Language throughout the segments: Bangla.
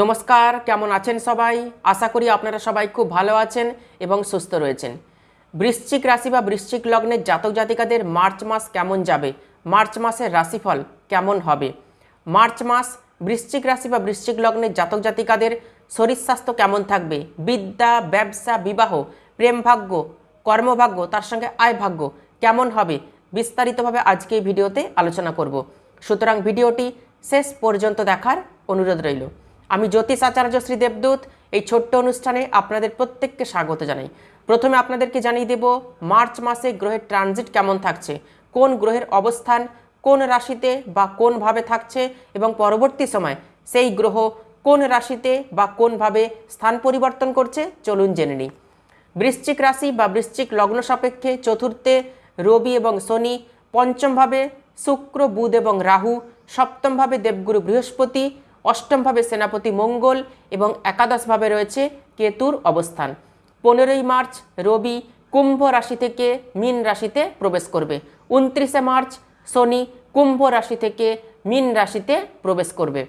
নমস্কার, কেমন আছেন সবাই? আশা করি আপনারা সবাই খুব ভালো আছেন এবং সুস্থ রয়েছেন। বৃশ্চিক রাশি বা বৃশ্চিক লগ্নের জাতক জাতিকাদের মার্চ মাস কেমন যাবে? মার্চ মাসের রাশিফল কেমন হবে? মার্চ মাস, বৃশ্চিক রাশি বা বৃশ্চিক লগ্নের জাতক জাতিকাদের শরীর স্বাস্থ্য কেমন থাকবে? বিদ্যা, ব্যবসা, বিবাহ, প্রেম ভাগ্য, কর্মভাগ্য, তার সঙ্গে আয় ভাগ্য কেমন হবে? বিস্তারিতভাবে আজকে এই ভিডিওতে আলোচনা করব। সুতরাং ভিডিওটি শেষ পর্যন্ত দেখার অনুরোধ রইল। আমি জ্যোতিষ আচার্য শ্রী দেবদূত। এই ছোট্ট অনুষ্ঠানে আপনাদের প্রত্যেককে স্বাগত জানাই। প্রথমে আপনাদেরকে জানিয়ে দেব, মার্চ মাসে গ্রহের ট্রানজিট কেমন থাকছে? কোন গ্রহের অবস্থান, কোন রাশিতে বা কোনভাবে থাকছে? এবং পরবর্তী সময় সেই গ্রহ কোন রাশিতে বা কোনভাবে স্থান পরিবর্তন করছে? চলুন জেনে নিই। বৃশ্চিক রাশি বা বৃশ্চিক লগ্ন সাপেক্ষে চতুর্থে রবি এবং শনি, পঞ্চমভাবে শুক্র, বুধ এবং রাহু, সপ্তমভাবে দেবগুরু বৃহস্পতি অষ্টমভাবে সেনাপতি মঙ্গল এবং একাদশভাবে রয়েছে কেতুর অবস্থান। পনেরোই মার্চ রবি কুম্ভ রাশি থেকে মীন রাশিতে প্রবেশ করবে। উনত্রিশে মার্চ শনি কুম্ভ রাশি থেকে মীন রাশিতে প্রবেশ করবে।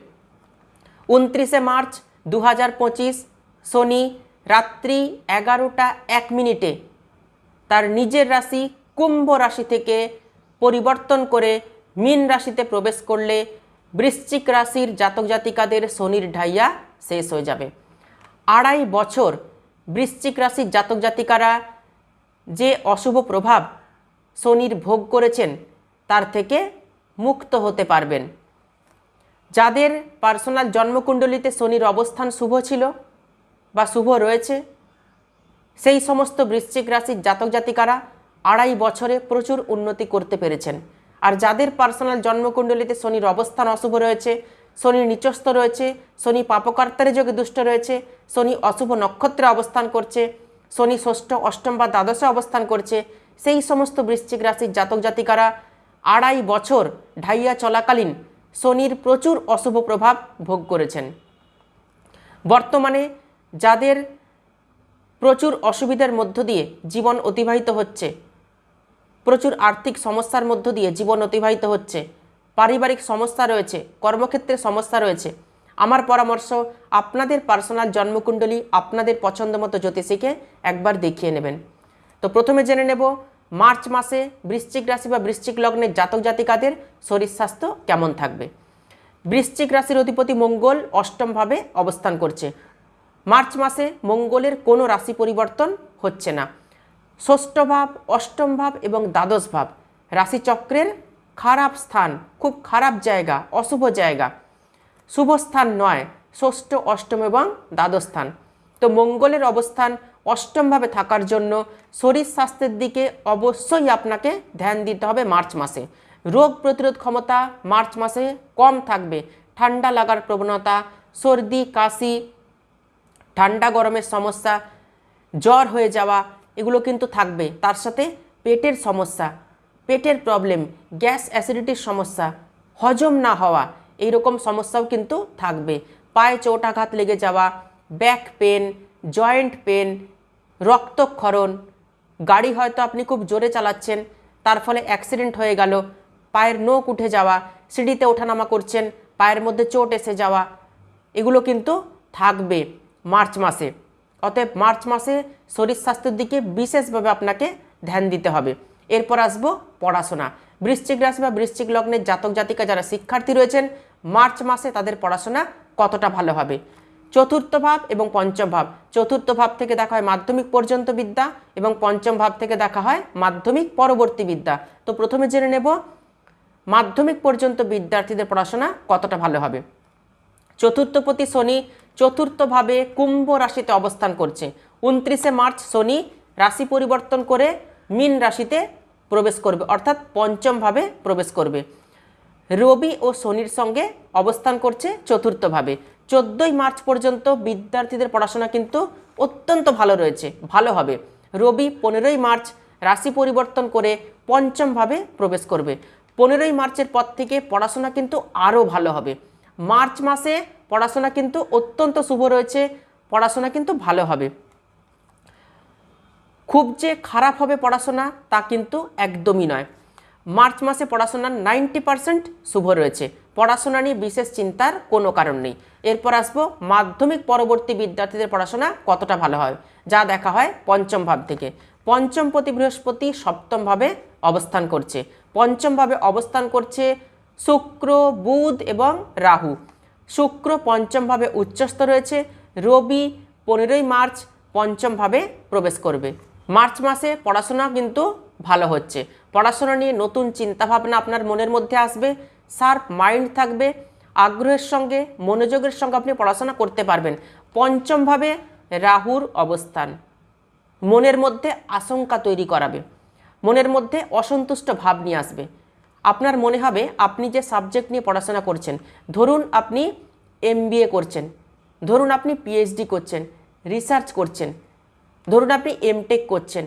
উনত্রিশে মার্চ দু হাজার পঁচিশ শনি রাত্রি এগারোটা এক মিনিটে তার নিজের রাশি কুম্ভ রাশি থেকে পরিবর্তন করে মীন রাশিতে প্রবেশ করলে বৃশ্চিক রাশির জাতক জাতিকাদের শনির ঢাইয়া শেষ হয়ে যাবে। আড়াই বছর বৃশ্চিক রাশির জাতক জাতিকারা যে অশুভ প্রভাব শনির ভোগ করেছেন, তার থেকে মুক্ত হতে পারবেন। যাদের পার্সোনাল জন্মকুণ্ডলিতে শনির অবস্থান শুভ ছিল বা শুভ রয়েছে, সেই সমস্ত বৃশ্চিক রাশির জাতক জাতিকারা আড়াই বছরে প্রচুর উন্নতি করতে পেরেছেন। আর যাদের পার্সোনাল জন্মকুণ্ডলিতে শনির অবস্থান অশুভ রয়েছে শনি নিচস্থ রয়েছে, শনি পাপকার্তারে যোগে দুষ্ট রয়েছে, শনি অশুভ নক্ষত্রে অবস্থান করছে, শনি ষষ্ঠ, অষ্টম বা দ্বাদশে অবস্থান করছে, সেই সমস্ত বৃশ্চিক রাশির জাতক জাতিকারা আড়াই বছর ঢাইয়া চলাকালীন শনির প্রচুর অশুভ প্রভাব ভোগ করেছেন। বর্তমানে যাদের প্রচুর অসুবিধার মধ্য দিয়ে জীবন অতিবাহিত হচ্ছে প্রচুর আর্থিক সমস্যার মধ্য দিয়ে জীবন অতিবাহিত হচ্ছে। পারিবারিক সমস্যা রয়েছে, কর্মক্ষেত্রে সমস্যা রয়েছে। আমার পরামর্শ, আপনাদের পার্সোনাল জন্মকুণ্ডলী আপনাদের পছন্দ মতো জ্যোতিষীকে একবার দেখিয়ে নেবেন। তো প্রথমে জেনে নেব, মার্চ মাসে বৃশ্চিক রাশি বা বৃশ্চিক লগ্নের জাতক জাতিকাদের শরীর স্বাস্থ্য কেমন থাকবে? বৃশ্চিক রাশির অধিপতি মঙ্গল অষ্টমভাবে অবস্থান করছে। মার্চ মাসে মঙ্গলের কোনো রাশি পরিবর্তন হচ্ছে না। ষষ্ঠ ভাব অষ্টম ভাব এবং দ্বাদশ ভাব রাশিচক্রের খারাপ স্থান, খুব খারাপ জায়গা, অশুভ জায়গা। শুভ স্থান নয়, ষষ্ঠ, অষ্টম এবং দ্বাদশ স্থান। তো মঙ্গলের অবস্থান অষ্টমভাবে থাকার জন্য শরীর স্বাস্থ্যের দিকে অবশ্যই আপনাকে ধ্যান দিতে হবে মার্চ মাসে। রোগ প্রতিরোধ ক্ষমতা মার্চ মাসে কম থাকবে। ঠান্ডা লাগার প্রবণতা, সর্দি, কাশি, ঠান্ডা গরমের সমস্যা, জ্বর হয়ে যাওয়া এগুলো কিন্তু থাকবে। তার সাথে পেটের সমস্যা, পেটের প্রবলেম গ্যাস অ্যাসিডিটির সমস্যা, হজম না হওয়া এই রকম সমস্যাও কিন্তু থাকবে। পায়ে চোটাঘাত লেগে যাওয়া ব্যাক পেন জয়েন্ট পেন রক্তক্ষরণ, গাড়ি হয়তো আপনি খুব জোরে চালাচ্ছেন, তার ফলে অ্যাক্সিডেন্ট হয়ে গেল, পায়ের নোক উঠে যাওয়া, সিঁড়িতে ওঠানামা করছেন, পায়ের মধ্যে চোট এসে যাওয়া, এগুলো কিন্তু থাকবে মার্চ মাসে। অতএব মার্চ মাসে শরীর স্বাস্থ্যের দিকে বিশেষভাবে আপনাকে ধ্যান দিতে হবে। এরপর আসব পড়াশোনা। বৃশ্চিক রাশি বা বৃশ্চিক লগ্নের জাতক জাতিকা যারা শিক্ষার্থী রয়েছেন, মার্চ মাসে তাদের পড়াশোনা কতটা ভালো হবে? চতুর্থ ভাব এবং পঞ্চম ভাব। চতুর্থ ভাব থেকে দেখা হয় মাধ্যমিক পর্যন্ত বিদ্যা এবং পঞ্চম ভাব থেকে দেখা হয় মাধ্যমিক পরবর্তী বিদ্যা। তো প্রথমে জেনে নেব মাধ্যমিক পর্যন্ত বিদ্যার্থীদের পড়াশোনা কতটা ভালো হবে। চতুর্থপতি শনি চতুর্থভাবে কুম্ভ রাশিতে অবস্থান করছে। উনত্রিশে মার্চ শনি রাশি পরিবর্তন করে মিন রাশিতে প্রবেশ করবে, অর্থাৎ পঞ্চমভাবে প্রবেশ করবে। রবি ও শনির সঙ্গে অবস্থান করছে চতুর্থভাবে। চোদ্দোই মার্চ পর্যন্ত বিদ্যার্থীদের পড়াশোনা কিন্তু অত্যন্ত ভালো রয়েছে, ভালো হবে। রবি পনেরোই মার্চ রাশি পরিবর্তন করে পঞ্চমভাবে প্রবেশ করবে। পনেরোই মার্চের পর থেকে পড়াশোনা কিন্তু আরও ভালো হবে। মার্চ মাসে পড়াশোনা কিন্তু অত্যন্ত শুভ রয়েছে, পড়াশোনা কিন্তু ভালো হবে। খুব যে খারাপ হবে পড়াশোনা তা কিন্তু একদমই নয়। মার্চ মাসে পড়াশোনার নাইনটি পার্সেন্ট শুভ রয়েছে। পড়াশোনা নিয়ে বিশেষ চিন্তার কোনো কারণ নেই। এরপর আসব মাধ্যমিক পরবর্তী বিদ্যার্থীদের পড়াশোনা কতটা ভালো হয়, যা দেখা হয় পঞ্চম ভাব থেকে। পঞ্চম প্রতি বৃহস্পতি সপ্তমভাবে অবস্থান করছে। পঞ্চমভাবে অবস্থান করছে শুক্র, বুধ এবং রাহু। শুক্র পঞ্চমভাবে উচ্চস্থ রয়েছে। রবি পনেরোই মার্চ পঞ্চমভাবে প্রবেশ করবে। মার্চ মাসে পড়াশোনা কিন্তু ভালো হচ্ছে। পড়াশোনা নিয়ে নতুন চিন্তাভাবনা আপনার মনের মধ্যে আসবে, শার্প মাইন্ড থাকবে, আগ্রহের সঙ্গে, মনোযোগের সঙ্গে আপনি পড়াশোনা করতে পারবেন। পঞ্চমভাবে রাহুর অবস্থান। মনের মধ্যে আশঙ্কা তৈরি করাবে। মনের মধ্যে অসন্তুষ্ট ভাব নিয়ে আসবে। আপনার মনে হবে আপনি যে সাবজেক্ট নিয়ে পড়াশোনা করছেন, ধরুন আপনি এমবিএ করছেন, ধরুন আপনি পিএইচডি করছেন রিসার্চ করছেন, ধরুন আপনি এমটেক করছেন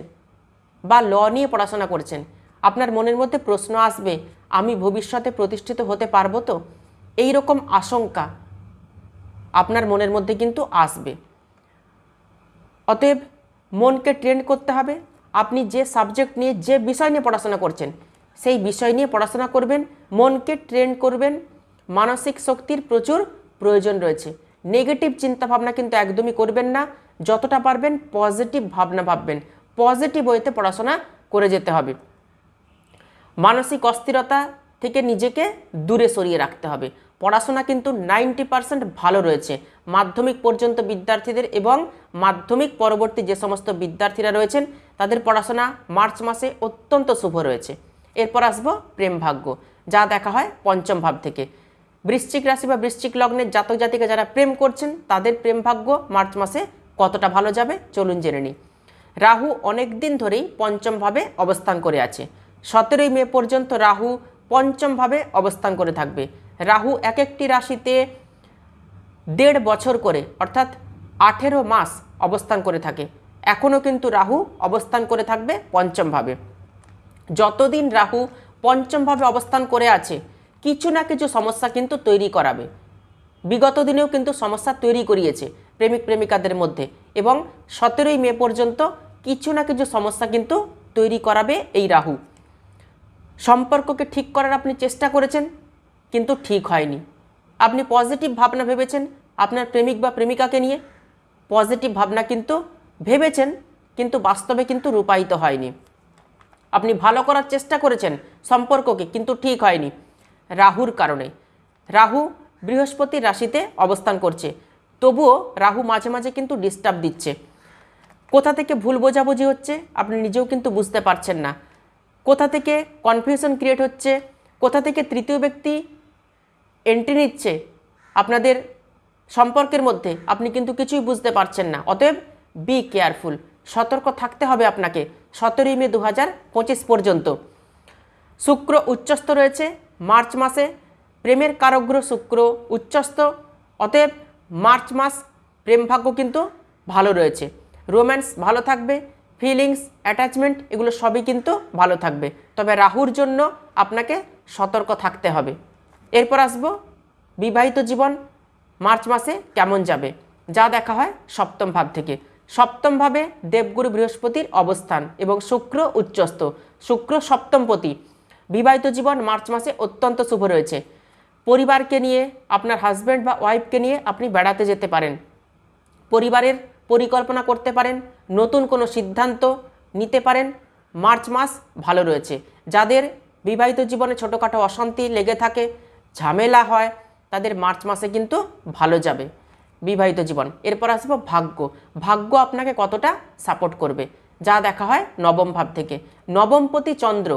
বা ল নিয়ে পড়াশোনা করছেন, আপনার মনের মধ্যে প্রশ্ন আসবে, আমি ভবিষ্যতে প্রতিষ্ঠিত হতে পারব তো? এই রকম আশঙ্কা আপনার মনের মধ্যে কিন্তু আসবে। অতএব মনকে ট্রেন্ড করতে হবে, আপনি যে সাবজেক্ট নিয়ে যে বিষয় নিয়ে পড়াশোনা করছেন সেই বিষয় নিয়ে পড়াশোনা করবেন, মনকে ট্রেন করবেন, মানসিক শক্তির প্রচুর প্রয়োজন রয়েছে। নেগেটিভ চিন্তাভাবনা কিন্তু একদমই করবেন না, যতটা পারবেন পজিটিভ ভাবনা ভাববেন। পজিটিভ ওয়েতে পড়াশোনা করে যেতে হবে। মানসিক অস্থিরতা থেকে নিজেকে দূরে সরিয়ে রাখতে হবে। পড়াশোনা কিন্তু নাইনটি পার্সেন্ট ভালো রয়েছে। মাধ্যমিক পর্যন্ত বিদ্যার্থীদের এবং মাধ্যমিক পরবর্তী যে সমস্ত বিদ্যার্থীরা রয়েছেন, তাদের পড়াশোনা মার্চ মাসে অত্যন্ত শুভ রয়েছে। এরপর আসব প্রেম ভাগ্য, যা দেখা হয় পঞ্চম ভাব থেকে। বৃশ্চিক রাশি বা বৃশ্চিক লগ্নের জাতক জাতিকা যারা প্রেম করছেন, তাদের প্রেম ভাগ্য মার্চ মাসে কতটা ভালো যাবে চলুন জেনে নিই। রাহু অনেক দিন ধরেই পঞ্চমভাবে অবস্থান করে আছে। সতেরোই মে পর্যন্ত রাহু পঞ্চমভাবে অবস্থান করে থাকবে। রাহু এক একটি রাশিতে দেড় বছর করে, অর্থাৎ আঠেরো মাস অবস্থান করে থাকে। এখনও কিন্তু রাহু অবস্থান করে থাকবে পঞ্চমভাবে যতদিন রাহু পঞ্চমভাবে অবস্থান করে আছে, কিছু না কিছু সমস্যা কিন্তু তৈরি করাবে। বিগত দিনেও কিন্তু সমস্যা তৈরি করিয়েছে প্রেমিক প্রেমিকাদের মধ্যে এবং সতেরোই মে পর্যন্ত কিছু না কিছু সমস্যা কিন্তু তৈরি করাবে এই রাহু। সম্পর্ককে ঠিক করার আপনি চেষ্টা করেছেন, কিন্তু ঠিক হয়নি। আপনি পজিটিভ ভাবনা ভেবেছেন আপনার প্রেমিক বা প্রেমিকাকে নিয়ে। পজিটিভ ভাবনা কিন্তু ভেবেছেন, কিন্তু বাস্তবে কিন্তু রূপায়িত হয়নি। আপনি ভালো করার চেষ্টা করেছেন সম্পর্ককে, কিন্তু ঠিক হয়নি। রাহুর কারণে। রাহু বৃহস্পতির রাশিতে অবস্থান করছে। তবুও রাহু মাঝে মাঝে কিন্তু ডিস্টার্ব দিচ্ছে। কোথা থেকে ভুল বোঝাবুঝি হচ্ছে আপনি নিজেও কিন্তু বুঝতে পারছেন না। কোথা থেকে কনফিউশন ক্রিয়েট হচ্ছে, কোথা থেকে তৃতীয় ব্যক্তি এন্ট্রি নিচ্ছে, আপনাদের সম্পর্কের মধ্যে আপনি কিন্তু কিছুই বুঝতে পারছেন না। অতএব বি কেয়ারফুল সতর্ক থাকতে হবে আপনাকে সতেরোই মে দু হাজার পঁচিশ পর্যন্ত। শুক্র উচ্চস্থ রয়েছে, মার্চ মাসে প্রেমের কারগ্র শুক্র উচ্চস্থ, অতএব মার্চ মাস প্রেম ভাগ্য কিন্তু ভালো রয়েছে। রোম্যান্স ভালো থাকবে, ফিলিংস, অ্যাটাচমেন্ট এগুলো সবই কিন্তু ভালো থাকবে। তবে রাহুর জন্য আপনাকে সতর্ক থাকতে হবে। এরপর আসব বিবাহিত জীবন, মার্চ মাসে কেমন যাবে? যা দেখা হয় সপ্তম ভাব থেকে। সপ্তম ভাবে দেবগুরু বৃহস্পতির অবস্থান এবং শুক্র উচ্চস্থ। শুক্র সপ্তমপতি। বিবাহিত জীবন মার্চ মাসে অত্যন্ত শুভ রয়েছে। পরিবারকে নিয়ে, আপনার হাজব্যান্ড বা ওয়াইফকে নিয়ে আপনি বেড়াতে যেতে পারেন। পরিবারের পরিকল্পনা করতে পারেন, নতুন কোনো সিদ্ধান্ত নিতে পারেন, মার্চ মাস ভালো রয়েছে। যাদের বিবাহিত জীবনে ছোটোখাটো অশান্তি লেগে থাকে, ঝামেলা হয়, তাদের মার্চ মাসে কিন্তু ভালো যাবে। বিবাহিত জীবন। এরপর আসব ভাগ্য। ভাগ্য আপনাকে কতটা সাপোর্ট করবে? যা দেখা হয় নবম ভাব থেকে। নবমপতি চন্দ্র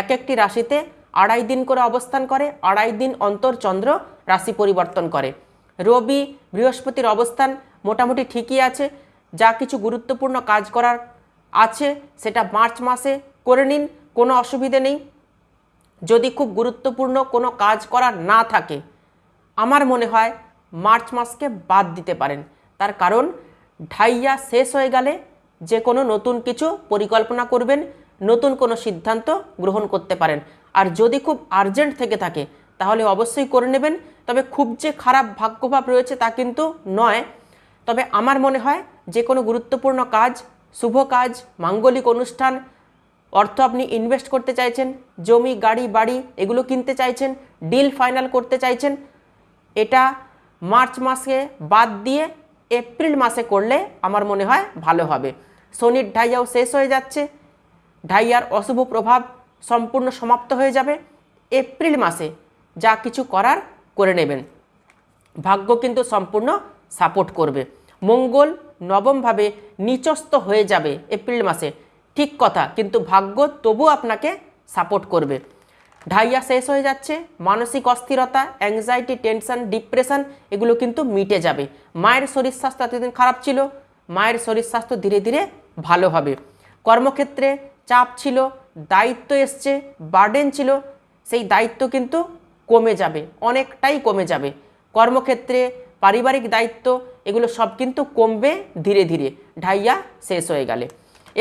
এক একটি রাশিতে আড়াই দিন করে অবস্থান করে, আড়াই দিন অন্তর চন্দ্র রাশি পরিবর্তন করে। রবি বৃহস্পতির অবস্থান মোটামুটি ঠিকই আছে, যা কিছু গুরুত্বপূর্ণ কাজ করার আছে, সেটা মার্চ মাসে করে নিন, কোনো অসুবিধে নেই। যদি খুব গুরুত্বপূর্ণ কোনো কাজ করার না থাকে, আমার মনে হয় মার্চ মাসকে বাদ দিতে পারেন। তার কারণ, ঢাইয়া শেষ হয়ে গেলে যে কোনো নতুন কিছু পরিকল্পনা করবেন, নতুন কোনো সিদ্ধান্ত গ্রহণ করতে পারেন। আর যদি খুব আর্জেন্ট থেকে থাকে, তাহলে অবশ্যই করে নেবেন। তবে খুব যে খারাপ ভাগ্যভাব রয়েছে তা কিন্তু নয়। তবে আমার মনে হয়, যে কোনো গুরুত্বপূর্ণ কাজ, শুভ কাজ, মাঙ্গলিক অনুষ্ঠান, অর্থ আপনি ইনভেস্ট করতে চাইছেন, জমি, গাড়ি, বাড়ি, এগুলো কিনতে চাইছেন ডিল ফাইনাল করতে চাইছেন, এটা মার্চ মাসে বাদ দিয়ে এপ্রিল মাসে করলে আমার মনে হয় ভালো হবে। শনির ঢাইয়াও শেষ হয়ে যাচ্ছে। ঢাইয়ার অশুভ প্রভাব সম্পূর্ণ সমাপ্ত হয়ে যাবে। এপ্রিল মাসে যা কিছু করার করে নেবেন। ভাগ্য কিন্তু সম্পূর্ণ সাপোর্ট করবে। মঙ্গল নবমভাবে নিচস্ত হয়ে যাবে এপ্রিল মাসে। ঠিক কথা, কিন্তু ভাগ্য তবু আপনাকে সাপোর্ট করবে। ঢাইয়া শেষ হয়ে যাচ্ছে, মানসিক অস্থিরতা অ্যাংজাইটি টেনশন ডিপ্রেশন এগুলো কিন্তু মিটে যাবে। মায়ের শরীর স্বাস্থ্য এতদিন খারাপ ছিল, মায়ের শরীর স্বাস্থ্য ধীরে ধীরে ভালো হবে। কর্মক্ষেত্রে চাপ ছিল, দায়িত্ব এসছে বার্ডেন ছিল, সেই দায়িত্ব কিন্তু কমে যাবে, অনেকটাই কমে যাবে। কর্মক্ষেত্রে পারিবারিক দায়িত্ব, এগুলো সব কিন্তু কমবে ধীরে ধীরে। ঢাইয়া শেষ হয়ে গেলে।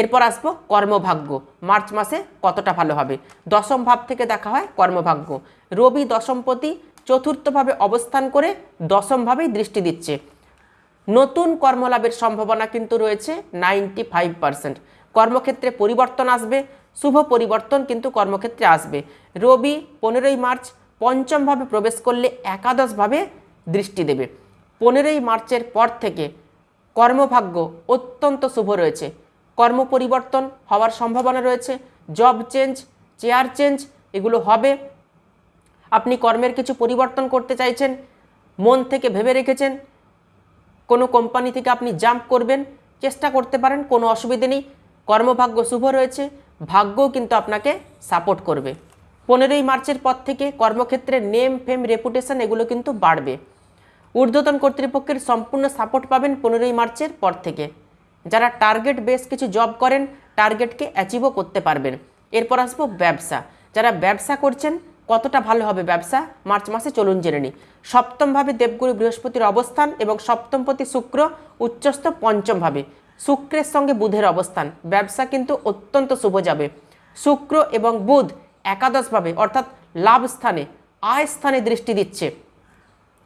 এরপর আসব কর্মভাগ্য। মার্চ মাসে কতটা ভালো হবে? দশম ভাব থেকে দেখা হয় কর্মভাগ্য। রবি দশমপতি চতুর্থভাবে অবস্থান করে দশমভাবেই দৃষ্টি দিচ্ছে। নতুন কর্মলাভের সম্ভাবনা কিন্তু রয়েছে নাইনটি ফাইভ পার্সেন্ট। কর্মক্ষেত্রে পরিবর্তন আসবে, শুভ পরিবর্তন কিন্তু কর্মক্ষেত্রে আসবে। রবি পনেরোই মার্চ পঞ্চমভাবে প্রবেশ করলে একাদশভাবে দৃষ্টি দেবে। পনেরোই মার্চের পর থেকে কর্মভাগ্য অত্যন্ত শুভ রয়েছে। কর্ম পরিবর্তন হওয়ার সম্ভাবনা রয়েছে জব চেঞ্জ চেয়ার চেঞ্জ এগুলো হবে। আপনি কর্মের কিছু পরিবর্তন করতে চাইছেন, মন থেকে ভেবে রেখেছেন, কোনো কোম্পানি থেকে আপনি জাম্প করবেন, চেষ্টা করতে পারেন, কোনো অসুবিধে নেই। কর্মভাগ্য শুভ রয়েছে, ভাগ্যও কিন্তু আপনাকে সাপোর্ট করবে। পনেরোই মার্চের পর থেকে কর্মক্ষেত্রে নেম ফেম রেপুটেশন এগুলো কিন্তু বাড়বে। ঊর্ধ্বতন কর্তৃপক্ষের সম্পূর্ণ সাপোর্ট পাবেন পনেরোই মার্চের পর থেকে। যারা টার্গেট বেস কিছু জব করেন টার্গেটকে অ্যাচিভও করতে পারবেন। এরপর আসব ব্যবসা। যারা ব্যবসা করছেন, কতটা ভালো হবে ব্যবসা? মার্চ মাসে চলুন জেনে নিই। সপ্তমভাবে দেবগুরু বৃহস্পতির অবস্থান এবং সপ্তমপতি শুক্র উচ্চস্থ পঞ্চমভাবে। শুক্রের সঙ্গে বুধের অবস্থান। ব্যবসা কিন্তু অত্যন্ত শুভ যাবে। শুক্র এবং বুধ একাদশভাবে, অর্থাৎ লাভ স্থানে, আয় স্থানে দৃষ্টি দিচ্ছে।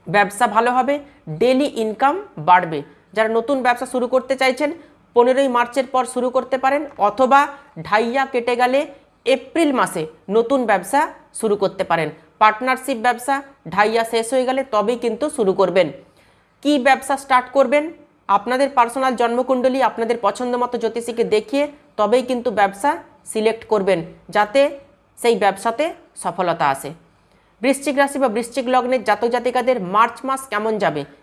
ব্যবসা ভালো হবে ডেলি ইনকাম বাড়বে। যারা নতুন ব্যবসা শুরু করতে চাইছেন পনেরোই মার্চের পর শুরু করতে পারেন, অথবা ঢাইয়া কেটে গেলে এপ্রিল মাসে নতুন ব্যবসা শুরু করতে পারেন। পার্টনারশিপ ব্যবসা ঢাইয়া শেষ হয়ে গেলে তবেই কিন্তু শুরু করবেন। কি ব্যবসা স্টার্ট করবেন? আপনাদের পার্সোনাল জন্মকুণ্ডলী আপনাদের পছন্দ মতো জ্যোতিষীকে দেখিয়ে তবেই কিন্তু ব্যবসা সিলেক্ট করবেন, যাতে সেই ব্যবসাতে সফলতা আসে। বৃশ্চিক রাশি বা বৃশ্চিক লগ্নের জাতক জাতিকাদের মার্চ মাস কেমন যাবে?